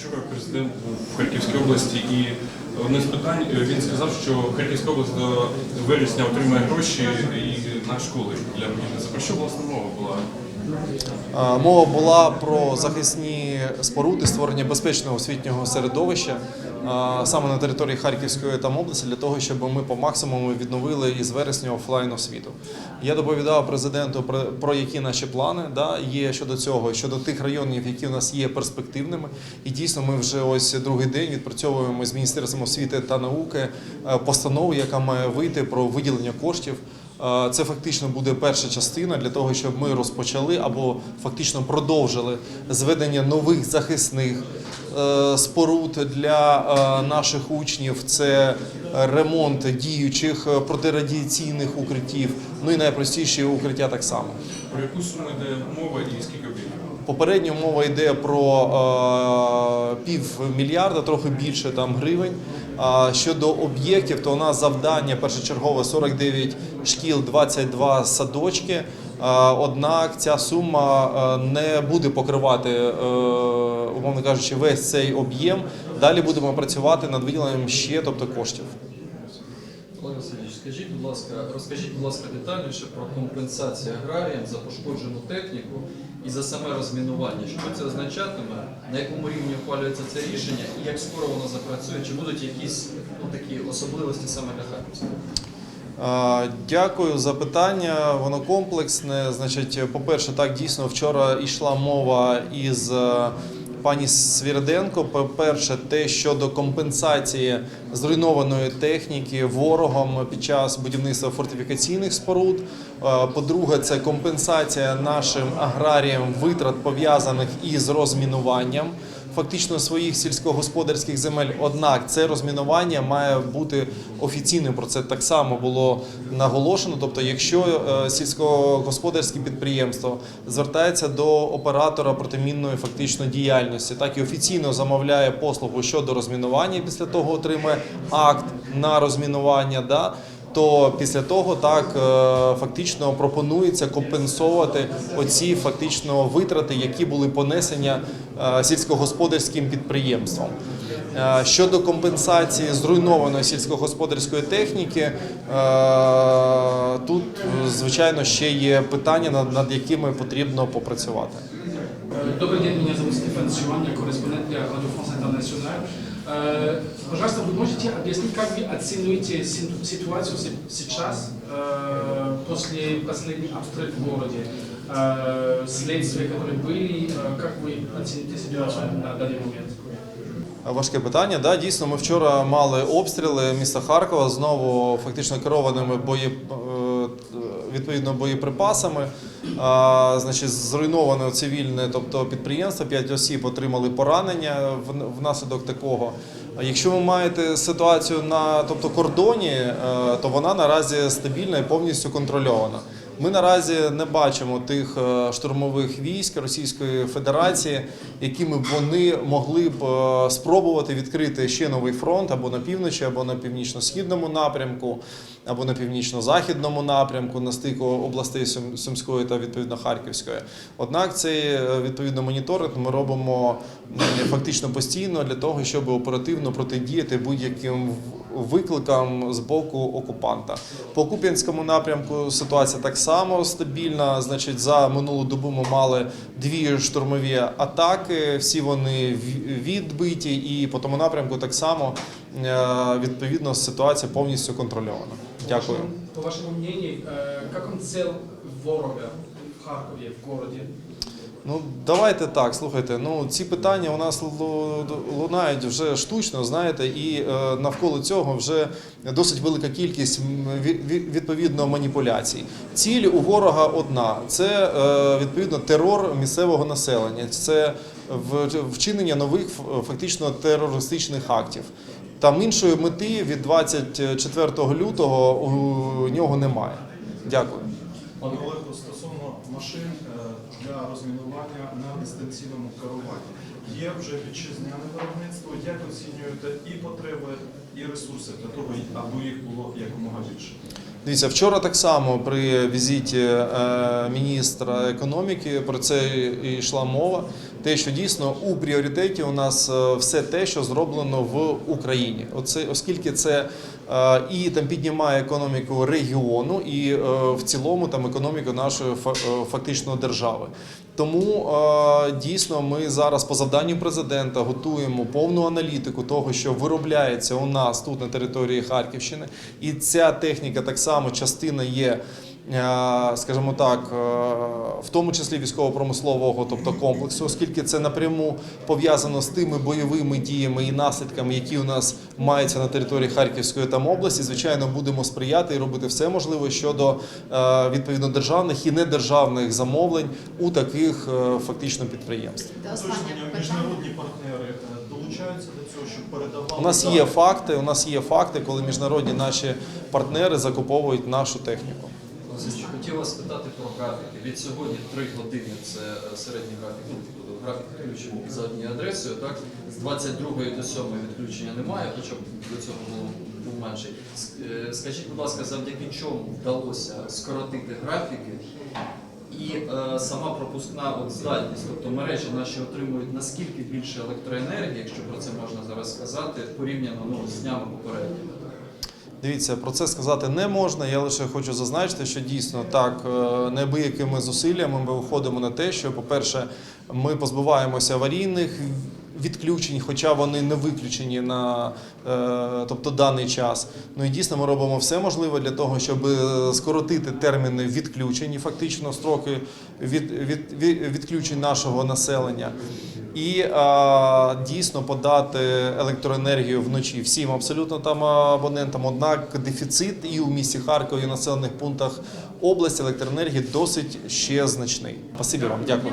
Вчора президент був в Харківській області і одне з питань е, він сказав, що Харківська область до вересня отримає гроші і на школи для будівництва. Про що власне мова була? Мова була про захисні споруди, створення безпечного освітнього середовища саме на території Харківської там області для того, щоб ми по максимуму відновили із вересня офлайн освіту. Я доповідав президенту про, про які наші плани да, є щодо цього, щодо тих районів, які у нас є перспективними. І дійсно, ми вже ось другий день відпрацьовуємо з міністерством освіти та науки е, постанову, яка має вийти про виділення коштів. Це фактично буде перша частина для того, щоб ми розпочали або фактично продовжили зведення нових захисних е, споруд для е, наших учнів. Це ремонт діючих е, протирадіаційних укриттів. Ну і найпростіші укриття так само. Про яку суму йде мова і скільки об'єктів? Попередньо мова йде про е, пів мільярда, трохи більше там гривень. Щодо об'єктів, то у нас завдання першочергове 49 шкіл, 22 садочки. Е, Однак ця сума е, не буде покривати, е, умовно кажучи, весь цей об'єм. Далі будемо працювати над виділенням ще, тобто коштів. Олег Васильович, скажіть, будь ласка, розкажіть, будь ласка, детальніше про компенсацію аграріям за пошкоджену техніку і за саме розмінування. Що це означатиме, на якому рівні ухвалюється це рішення і як скоро воно запрацює? Чи будуть якісь ну, такі особливості саме для Харківська? Е, Дякую за питання. Воно комплексне. Значить, по-перше, так дійсно вчора йшла мова із е, пані Свірденко. По-перше, те щодо компенсації зруйнованої техніки ворогом під час будівництва фортифікаційних споруд. Е, По-друге, це компенсація нашим аграріям витрат пов'язаних із розмінуванням фактично своїх сільськогосподарських земель. Однак це розмінування має бути офіційним. Про це так само було наголошено. Тобто, якщо е, сільськогосподарське підприємство звертається до оператора протимінної фактично діяльності, так і офіційно замовляє послугу щодо розмінування, після того отримує акт на розмінування. Да, то після того так е, фактично пропонується компенсовувати оці фактично витрати, які були понесені е, сільськогосподарським підприємством. Е, Щодо компенсації зруйнованої сільськогосподарської техніки, тут звичайно ще є питання, над, якими потрібно попрацювати. Добрый день, меня зовут Стефан Сюан, я корреспондент для Франс Интернациональ. Э, Пожалуйста, вы можете объяснить, как вы оцениваете си- ситуацию се- сейчас, э, после последних обстрелов в городе, Э, следствия, которые были, э, как вы оцените ситуацию на данный момент? Важке питання. Да, дійсно, ми вчора мали обстріли міста Харкова знову фактично керованими бої, е, відповідно боєприпасами. А, значить, зруйноване цивільне, тобто підприємство, п'ять осіб отримали поранення внаслідок такого. Якщо ви маєте ситуацію на тобто, кордоні, е, то вона наразі стабільна і повністю контрольована. Ми наразі не бачимо тих е, штурмових військ Російської Федерації, якими вони могли б е, спробувати відкрити ще новий фронт або на півночі, або на північно-східному напрямку, або на північно-західному напрямку на стику областей Сум- Сумської та відповідно Харківської. Однак цей е, відповідно моніторинг ми робимо фактично постійно для того, щоб оперативно протидіяти будь-яким викликам з боку окупанта. По Куп'янському напрямку ситуація так само стабільна. Значить, за минулу добу ми мали дві штурмові атаки. Всі вони відбиті, і по тому напрямку так само е, відповідно ситуація повністю контрольована. Дякую. По вашему мнению, как он цел ворога в Харькове, в городе? Ну, давайте так, слухайте. Ну, ці питання у нас лу- лунають вже штучно, знаєте, і е, навколо цього вже досить велика кількість відповідно маніпуляцій. Ціль у ворога одна: це е, відповідно терор місцевого населення, це вчинення нових фактично терористичних актів. Там іншої мети від 24 лютого у нього немає. Дякую. Пане Олегу, стосовно машин е, для розмінування на дистанційному керуванні. Є вже вітчизняне виробництво. Як оцінюєте і потреби, і ресурси для того, аби їх було якомога більше? Дивіться, вчора так само при візиті е, міністра економіки про це і йшла мова. Те, що дійсно у пріоритеті у нас е, все те, що зроблено в Україні. Оце, оскільки це е, і там піднімає економіку регіону, і е, в цілому там економіку нашої фа- фактично держави. Тому дійсно ми зараз по завданню президента готуємо повну аналітику того, що виробляється у нас тут на території Харківщини, і ця техніка так само частина є. Е, Скажімо так, е, в тому числі військово-промислового, тобто комплексу, оскільки це напряму пов'язано з тими бойовими діями і наслідками, які у нас маються на території Харківської там області. Звичайно, будемо сприяти і робити все можливе щодо е, відповідно державних і недержавних замовлень у таких фактично підприємств. Міжнародні партнери долучаються до цього, щоб передавали. У нас є факти. У нас є факти, коли міжнародні наші партнери закуповують нашу техніку. Хотів вас спитати про графіки. Від сьогодні 3 години це е, середній графік, ну, тобто графік відключення за однією адресою. Так? З 22 до 7 відключення немає, хоча б до цього було був менший. Е, Скажіть, будь ласка, завдяки чому вдалося скоротити графіки? І е, сама пропускна от здатність, тобто мережі наші отримують наскільки більше електроенергії, якщо про це можна зараз сказати, порівняно ну, з днями попередніми. Дивіться, про це сказати не можна. Я лише хочу зазначити, що дійсно так е, неабиякими зусиллями ми виходимо на те, що, по-перше, ми позбуваємося аварійних відключень, хоча вони не виключені на е, тобто даний час. Ну і дійсно ми робимо все можливе для того, щоб е, скоротити терміни відключень, фактично строки від, від, від, відключень нашого населення. І а, дійсно подати електроенергію вночі всім абсолютно там абонентам. Однак дефіцит і у місті Харкові, і в населених пунктах області електроенергії досить ще значний. Спасибі вам. Дякую.